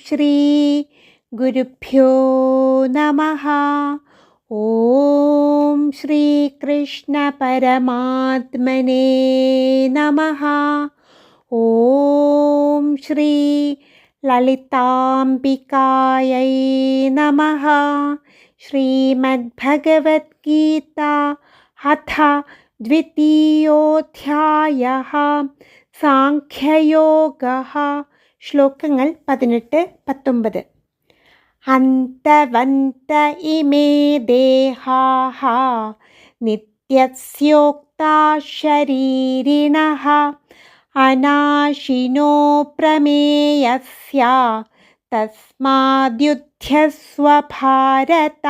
श्री गुरुभ्यो नमः। ॐ श्रीकृष्णपरमात्मने नमः। ॐ श्री ललिताम्बिकायै नमः। श्रीमद्भगवद्गीता अथ द्वितीयोऽध्यायः साङ्ख्ययोगः ശ്ലോകങ്ങൾ പതിനെട്ട് പത്തൊമ്പത്. അന്തവന്ത ഇമേ ദേഹാഹ നിത്യസ്യോക്താ ശരീരിണ അനാശിനോ പ്രമേയസ്യ തസ്മാദ്യുധ്യസ്വ ഭാരത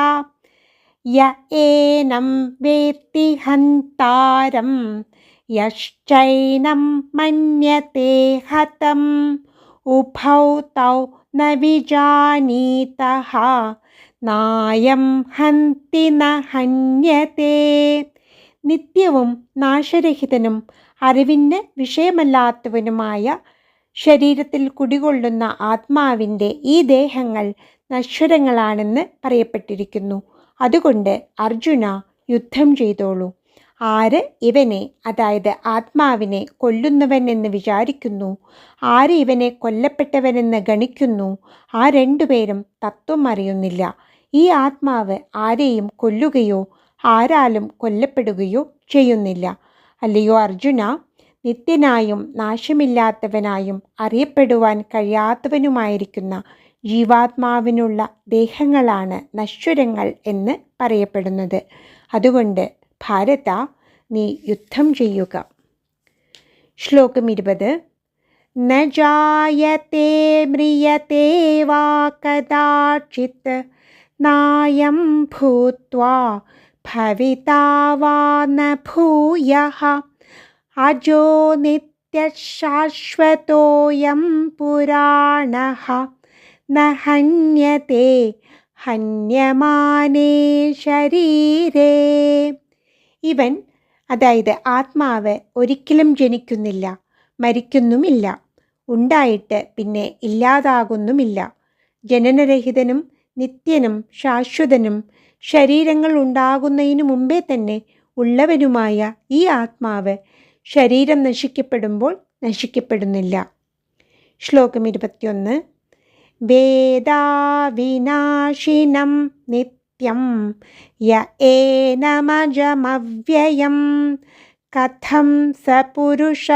യ ഏനം വേത്തി ഹന്താരം യശ്ചൈനം മന്യത്തെ ഹതം ഉഭൗ തൗ ന വിജാനീതഃ നായം ഹന്തി ന നിത്യവും നാശരഹിതനും അറിവിന് വിഷയമല്ലാത്തവനുമായ ശരീരത്തിൽ കുടികൊള്ളുന്ന ആത്മാവിന്റെ ഈ ദേഹങ്ങൾ നശ്വരങ്ങളാണെന്ന് പറയപ്പെട്ടിരിക്കുന്നു. അതുകൊണ്ട് അർജുന യുദ്ധം ചെയ്തോളൂ. ആര് ഇവനെ അതായത് ആത്മാവിനെ കൊല്ലുന്നവൻ എന്ന് വിചാരിക്കുന്നു? ആര് ഇവനെ കൊല്ലപ്പെട്ടവനെന്ന് ഗണിക്കുന്നു? ആ രണ്ടുപേരും തത്വം അറിയുന്നില്ല. ഈ ആത്മാവ് ആരെയും കൊല്ലുകയോ ആരാലും കൊല്ലപ്പെടുകയോ ചെയ്യുന്നില്ല. അല്ലയോ അർജുന നിത്യനായും നാശമില്ലാത്തവനായും അറിയപ്പെടുവാൻ കഴിയാത്തവനുമായിരിക്കുന്ന ജീവാത്മാവിനുള്ള ദേഹങ്ങളാണ് നശ്വരങ്ങൾ എന്ന് പറയപ്പെടുന്നത്. അതുകൊണ്ട് ഭാരത നീ യുദ്ധം ചെയ്യുക ശ്ലോകം ഇരുപത് ന ജായത്തെ മ്രിയത്തെ വാ കദാചിത് നായം ഭൂത്വാ ഭവിതാ വാ ന ഭൂയഃ അജോ നിത്യശാശ്വതോയം പുരാണഃ ന ഹന്യത്തെ ഹന്യമാനേ ശരീരേ ഇവൻ അതായത് ആത്മാവ് ഒരിക്കലും ജനിക്കുന്നില്ല മരിക്കുന്നുമില്ല ഉണ്ടായിട്ട് പിന്നെ ഇല്ലാതാകുന്നുമില്ല. ജനനരഹിതനും നിത്യനും ശാശ്വതനും ശരീരങ്ങൾ ഉണ്ടാകുന്നതിനു മുമ്പേ തന്നെ ഉള്ളവനുമായ ഈ ആത്മാവ് ശരീരം നശിക്കപ്പെടുമ്പോൾ നശിക്കപ്പെടുന്നില്ല. ശ്ലോകം ഇരുപത്തിയൊന്ന്. വേദാവിനാശിനം നിത്യം യ ഏനമജമവ്യയം കഥം സ പുരുഷ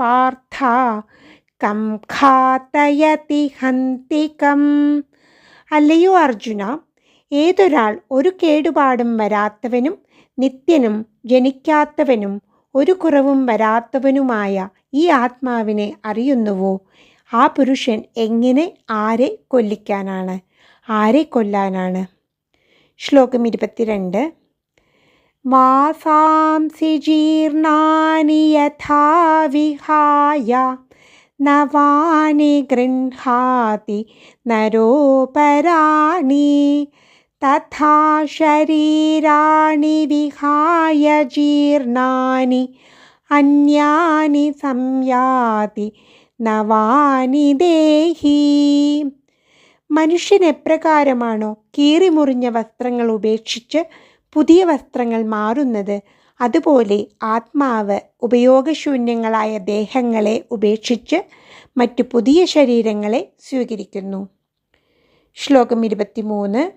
പാർത്ഥ കം ഖാതയതി ഹന്തികം അല്ലയോ അർജുന ഏതൊരാൾ ഒരു കേടുപാടും വരാത്തവനും നിത്യനും ജനിക്കാത്തവനും ഒരു കുറവും വരാത്തവനുമായ ഈ ആത്മാവിനെ അറിയുന്നുവോ? ആ പുരുഷൻ എങ്ങനെ ആരെ കൊല്ലിക്കാനാണ്? ആരെ കൊല്ലാനാണ്? ശ്ലോകം ഇരുപത്തിരണ്ട്. മാസാംസി ജീർണാനി യഥാ വിഹായ നവാനി ഗൃഹാതി നരോപരാണി തഥാ ശരീരാണി വിഹായ ജീർണാനി അന്യാനി സംയാതി നവാനി ദേഹി. മനുഷ്യൻ എപ്രകാരമാണോ കീറിമുറിഞ്ഞ വസ്ത്രങ്ങൾ ഉപേക്ഷിച്ച് പുതിയ വസ്ത്രങ്ങൾ മാറുന്നത്? അതുപോലെ ആത്മാവ് ഉപയോഗശൂന്യങ്ങളായ ദേഹങ്ങളെ ഉപേക്ഷിച്ച് മറ്റു പുതിയ ശരീരങ്ങളെ സ്വീകരിക്കുന്നു. ശ്ലോകം ഇരുപത്തിമൂന്ന്.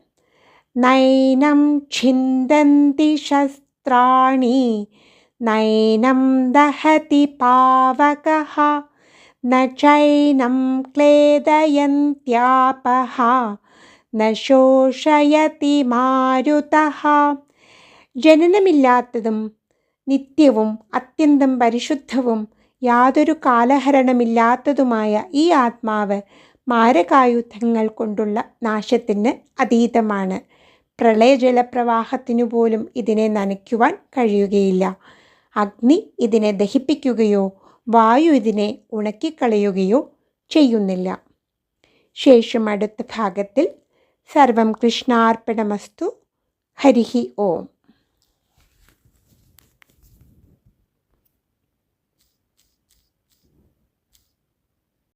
നൈനം ഛിന്തന്തി ശസ്ത്രാണി നൈനം ദഹതി പാവകഃ. न चैनं क्लेदयन्त्यापः न ശോഷയതി മാരുതഃ ജനനമില്ലാത്തതും നിത്യവും അത്യന്തം പരിശുദ്ധവും യാതൊരു കാലഹരണമില്ലാത്തതുമായ ഈ ആത്മാവ് മാരകായുധങ്ങൾ കൊണ്ടുള്ള നാശത്തിന് അതീതമാണ് പ്രളയജലപ്രവാഹത്തിനു പോലും ഇതിനെ നനയ്ക്കുവാൻ കഴിയുകയില്ല അഗ്നി ഇതിനെ ദഹിപ്പിക്കുകയോ വായു ഇതിനെ ഉണക്കിക്കളയുകയോ ചെയ്യുന്നില്ല. ശേഷം അടുത്ത ഭാഗത്തിൽ സർവം കൃഷ്ണാർപ്പണമസ്തു ഹരിഹി ഓം.